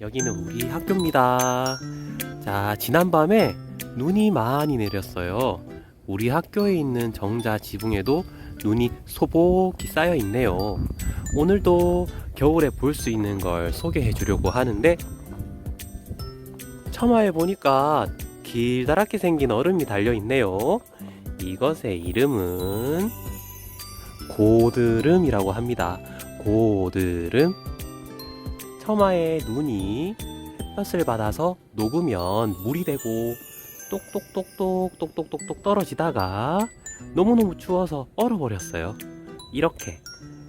여기는 우리 학교입니다. 자, 지난밤에 눈이 많이 내렸어요. 우리 학교에 있는 정자 지붕에도 눈이 소복히 쌓여 있네요. 오늘도 겨울에 볼 수 있는 걸 소개해 주려고 하는데, 처마에 보니까 길다랗게 생긴 얼음이 달려 있네요. 이것의 이름은 고드름이라고 합니다. 고드름. 처마에 눈이 햇볕을 받아서 녹으면 물이 되고 똑똑똑똑 똑똑똑똑 떨어지다가 너무너무 추워서 얼어버렸어요. 이렇게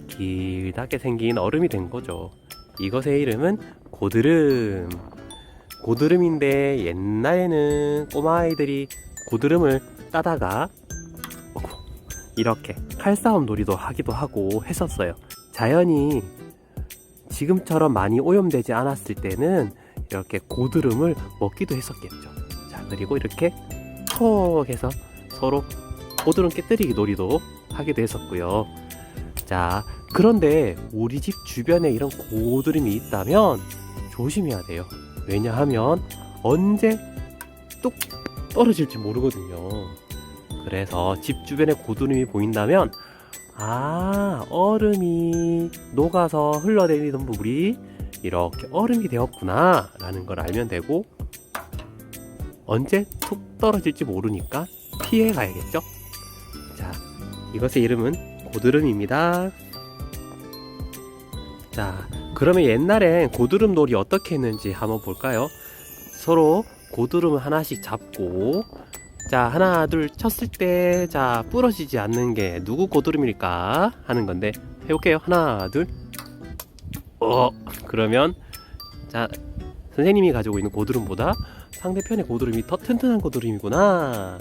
길다게 생긴 얼음이 된 거죠. 이것의 이름은 고드름. 고드름인데 옛날에는 꼬마아이들이 고드름을 따다가 이렇게 칼싸움 놀이도 하기도 하고 했었어요. 자연이 지금처럼 많이 오염되지 않았을 때는 이렇게 고드름을 먹기도 했었겠죠. 자, 그리고 이렇게 톡 해서 서로 고드름 깨뜨리기 놀이도 하기도 했었고요. 자, 그런데 우리 집 주변에 이런 고드름이 있다면 조심해야 돼요. 왜냐하면 언제 뚝 떨어질지 모르거든요. 그래서 집 주변에 고드름이 보인다면 아, 얼음이 녹아서 흘러내리던 물이 이렇게 얼음이 되었구나 라는 걸 알면 되고 언제 툭 떨어질지 모르니까 피해 가야겠죠? 자, 이것의 이름은 고드름입니다. 자, 그러면 옛날엔 고드름 놀이 어떻게 했는지 한번 볼까요? 서로 고드름을 하나씩 잡고 자, 하나, 둘 쳤을 때, 자, 부러지지 않는 게 누구 고드름일까? 하는 건데, 해볼게요. 하나, 둘. 어, 그러면, 자, 선생님이 가지고 있는 고드름보다 상대편의 고드름이 더 튼튼한 고드름이구나.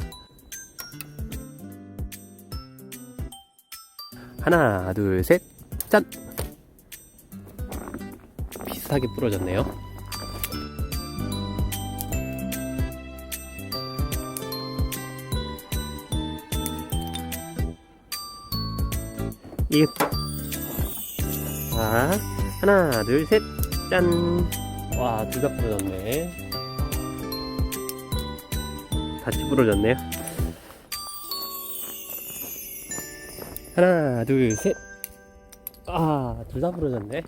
하나, 둘, 셋, 짠! 비슷하게 부러졌네요. 이게 자 하나 둘 셋 짠. 와둘 다 부러졌네. 같이 부러졌네요. 하나 둘 셋 아 둘 다 부러졌네